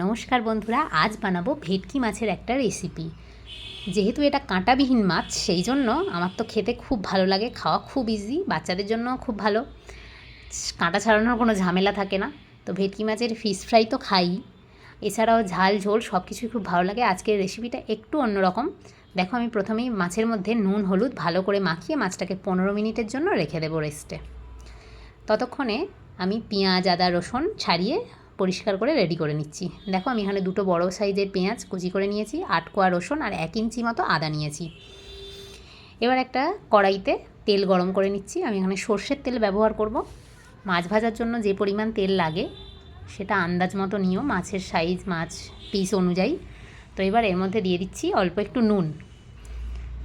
নমস্কার বন্ধুরা, আজ বানাবো ভেটকি মাছের একটা রেসিপি যেহেতু এটা কাঁটাবিহীন মাছ, সেই জন্য আমার তো খেতে খুব ভালো লাগে, খাওয়া খুব ইজি বাচ্চাদের জন্য খুব ভালো। কাঁটা ছাড়ানোর কোনো ঝামেলা থাকে না। তো ভেটকি মাছের ফিশ ফ্রাই তো খাই। এছাড়াও ঝাল, ঝোল সব কিছুই খুব ভালো লাগে। আজকের রেসিপিটা একটু অন্যরকম। দেখো, আমি প্রথমেই মাছের মধ্যে নুন, হলুদ ভালো করে মাখিয়ে মাছটাকে পনেরো মিনিটের জন্য রেখে দেবো রেস্টে ততক্ষণে আমি পেঁয়াজ, আদা, রসুন ছাড়িয়ে পরিষ্কার করে রেডি করে নিচ্ছি। দেখো আমি এখানে দুটো বড় সাইজের পেঁয়াজ কুচি করে নিয়েছি, আট কোয়া রসুন আর এক ইঞ্চি মতো আদা নিয়েছি। এবার একটা কড়াইতে তেল গরম করে নিচ্ছি। আমি এখানে সর্ষের তেল ব্যবহার করব। মাছ ভাজার জন্য যে পরিমাণ তেল লাগে, সেটা আন্দাজ মতো নিও। মাছের সাইজ মাছ পিস অনুযায়ী। তো এবার এর মধ্যে দিয়ে দিচ্ছি অল্প একটু নুন।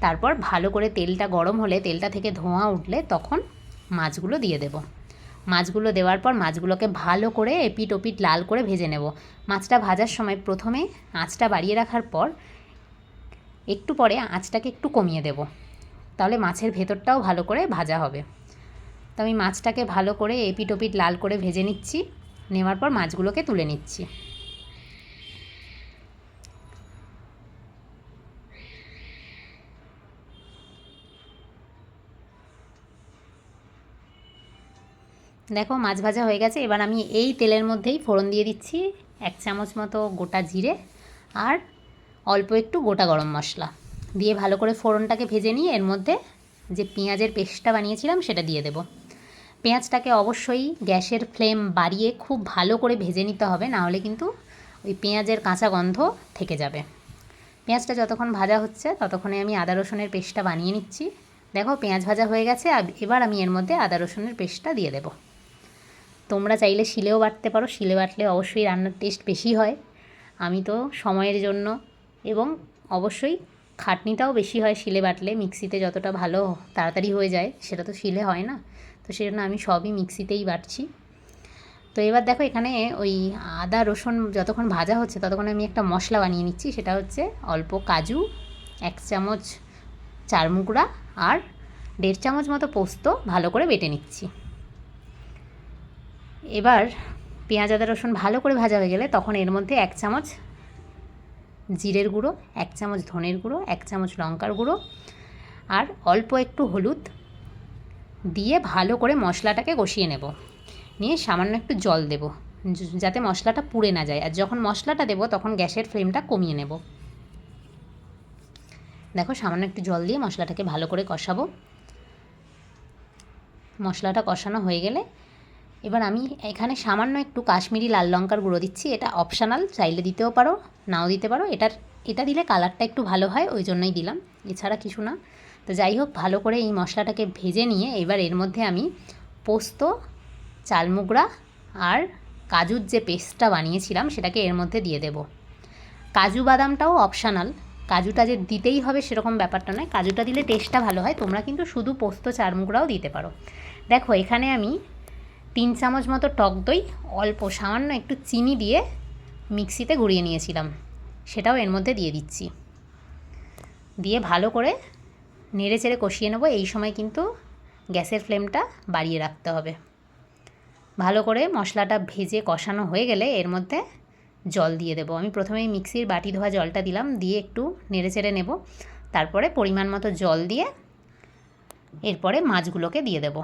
তারপর ভালো করে তেলটা গরম হলে, তেলটা থেকে ধোঁয়া উঠলে তখন মাছগুলো দিয়ে দেবো। মাছগুলো দেওয়ার পর মাছগুলোকে ভালো করে এপিট ওপিট লাল করে ভেজে নেব। মাছটা ভাজার সময় প্রথমে আঁচটা বাড়িয়ে রাখার পর একটু পরে আঁচটাকে একটু কমিয়ে দেব। তাহলে মাছের ভেতরটাও ভালো করে ভাজা হবে। তো আমি মাছটাকে ভালো করে এপিট ওপিট লাল করে ভেজে নিচ্ছি। নেওয়ার পর মাছগুলোকে তুলে নিচ্ছি। দেখো, মাছ ভাজা হয়ে গেছে। এবার আমি এই তেলের মধ্যেই ফোড়ন দিয়ে দিচ্ছি এক চামচ মতো গোটা জিরে আর অল্প একটু গোটা গরম মশলা। দিয়ে ভালো করে ফোড়নটাকে ভেজে নিয়ে এর মধ্যে যে পেঁয়াজের পেস্টটা বানিয়েছিলাম সেটা দিয়ে দেব। পেঁয়াজটাকে অবশ্যই গ্যাসের ফ্লেম বাড়িয়ে খুব ভালো করে ভেজে নিতে হবে নাহলে কিন্তু ওই পেঁয়াজের কাঁচা গন্ধ থেকে যাবে। পেঁয়াজটা যতক্ষণ ভাজা হচ্ছে, ততক্ষণে আমি আদা রসুনের পেস্টটা বানিয়ে নিচ্ছি। দেখো, পেঁয়াজ ভাজা হয়ে গেছে। এবার আমি এর মধ্যে আদা রসুনের পেস্টটা দিয়ে দেবো। তোমরা চাইলে শিলেও বাটতে পারো। শিলে বাটলে অবশ্যই রান্নার টেস্ট বেশি হয়। আমি তো সময়ের জন্য এবং অবশ্যই খাটনিটাও বেশি হয় শিলে বাটলে। মিক্সিতে যতটা ভালো তাড়াতাড়ি হয়ে যায় সেটা তো শিলে হয় না। তো সেই জন্য আমি সবই মিক্সিতেই বাটছি। তো এবার দেখো এখানে ওই আদা, রসুন যতক্ষণ ভাজা হচ্ছে ততক্ষণ আমি একটা মশলা বানিয়ে নিচ্ছি। সেটা হচ্ছে অল্প কাজু, এক চামচ চারমুকড়া আর দেড় চামচ মতো পোস্ত ভালো করে বেটে নিচ্ছি। এবার পেঁয়াজ, আদা, রসুন ভালো করে ভাজা হয়ে গেলে তখন এর মধ্যে এক চামচ জিরের গুঁড়ো, এক চামচ ধনের গুঁড়ো, এক চামচ লঙ্কার গুঁড়ো আর অল্প একটু হলুদ দিয়ে ভালো করে মশলাটাকে কষিয়ে নেব। নিয়ে সামান্য একটু জল দেব যাতে মশলাটা পুড়ে না যায়। আর যখন মশলাটা দেব তখন গ্যাসের ফ্লেমটা কমিয়ে নেব। দেখো সামান্য একটু জল দিয়ে মশলাটাকে ভালো করে কষাবো। মশলাটা কষানো হয়ে গেলে এবার আমি এখানে সামান্য একটু কাশ্মীরি লাল লঙ্কার গুঁড়ো দিচ্ছি। এটা অপশানাল চাইলে দিতেও পারো, নাও দিতে পারো। এটার, এটা দিলে কালারটা একটু ভালো হয়, ওই জন্যই দিলাম। এছাড়া কিছু না। তো যাই হোক, ভালো করে এই মশলাটাকে ভেজে নিয়ে এবার এর মধ্যে আমি পোস্ত, চালমুগড়া আর কাজুর যে পেস্টটা বানিয়েছিলাম, সেটাকে এর মধ্যে দিয়ে দেব। কাজু বাদামটাও অপশানাল কাজুটা যে দিতেই হবে সেরকম ব্যাপারটা নয়। কাজুটা দিলে টেস্টটা ভালো হয়। তোমরা কিন্তু শুধু পোস্ত চারমুগড়াও দিতে পারো। দেখো, এখানে আমি তিন চামচ মতো টক দই, অল্প সামান্য একটু চিনি দিয়ে মিক্সিতে গুঁড়িয়ে নিয়েছিলাম। সেটাও এর মধ্যে দিয়ে দিচ্ছি। দিয়ে ভালো করে নেড়ে চেড়ে কষিয়ে নেব। এই সময় কিন্তু গ্যাসের ফ্লেমটা বাড়িয়ে রাখতে হবে। ভালো করে মশলাটা ভেজে কষানো হয়ে গেলে এর মধ্যে জল দিয়ে দেবো। আমি প্রথমেই মিক্সির বাটি ধোয়া জলটা দিলাম, দিয়ে একটু নেড়ে চেড়ে নেব। তারপরে পরিমাণ মতো জল দিয়ে এরপরে মাছগুলোকে দিয়ে দেবো।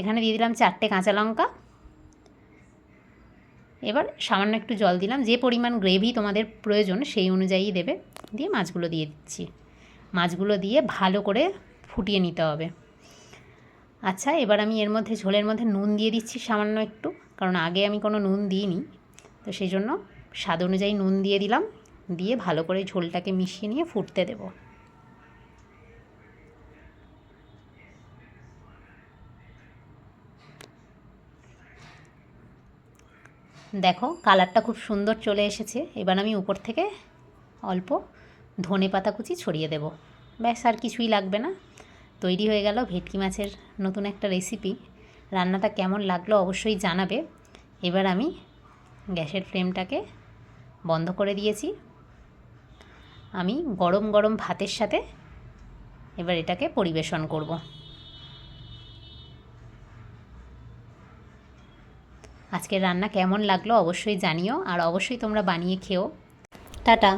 এখানে দিয়ে দিলাম চারটে কাঁচা লঙ্কা। এবার সামান্য একটু জল দিলাম। যে পরিমাণ গ্রেভি তোমাদের প্রয়োজন সেই অনুযায়ী দেবে। দিয়ে মাছগুলো দিয়ে দিচ্ছি। মাছগুলো দিয়ে ভালো করে ফুটিয়ে নিতে হবে। আচ্ছা এবার আমি এর মধ্যে ঝোলের মধ্যে নুন দিয়ে দিচ্ছি সামান্য একটু, কারণ আগে আমি কোনো নুন দিইনি। তো সেই জন্য স্বাদ অনুযায়ী নুন দিয়ে দিলাম। দিয়ে ভালো করে ঝোলটাকে মিশিয়ে নিয়ে ফুটতে দেবো। দেখো, কালারটা খুব সুন্দর চলে এসেছে। এবার আমি উপর থেকে অল্প ধনে পাতা কুচি ছড়িয়ে দেব। ব্যাস, আর কিছুই লাগবে না। তৈরি হয়ে গেল ভেটকি মাছের নতুন একটা রেসিপি রান্নাটা কেমন লাগল অবশ্যই জানাবে। এবার আমি গ্যাসের ফ্লেমটাকে বন্ধ করে দিয়েছি। আমি গরম গরম ভাতের সাথে এবার এটাকে পরিবেশন করব। আজকের রান্না কেমন লাগল অবশ্যই জানিও আর অবশ্যই তোমরা বানিয়ে খেও। টাটা।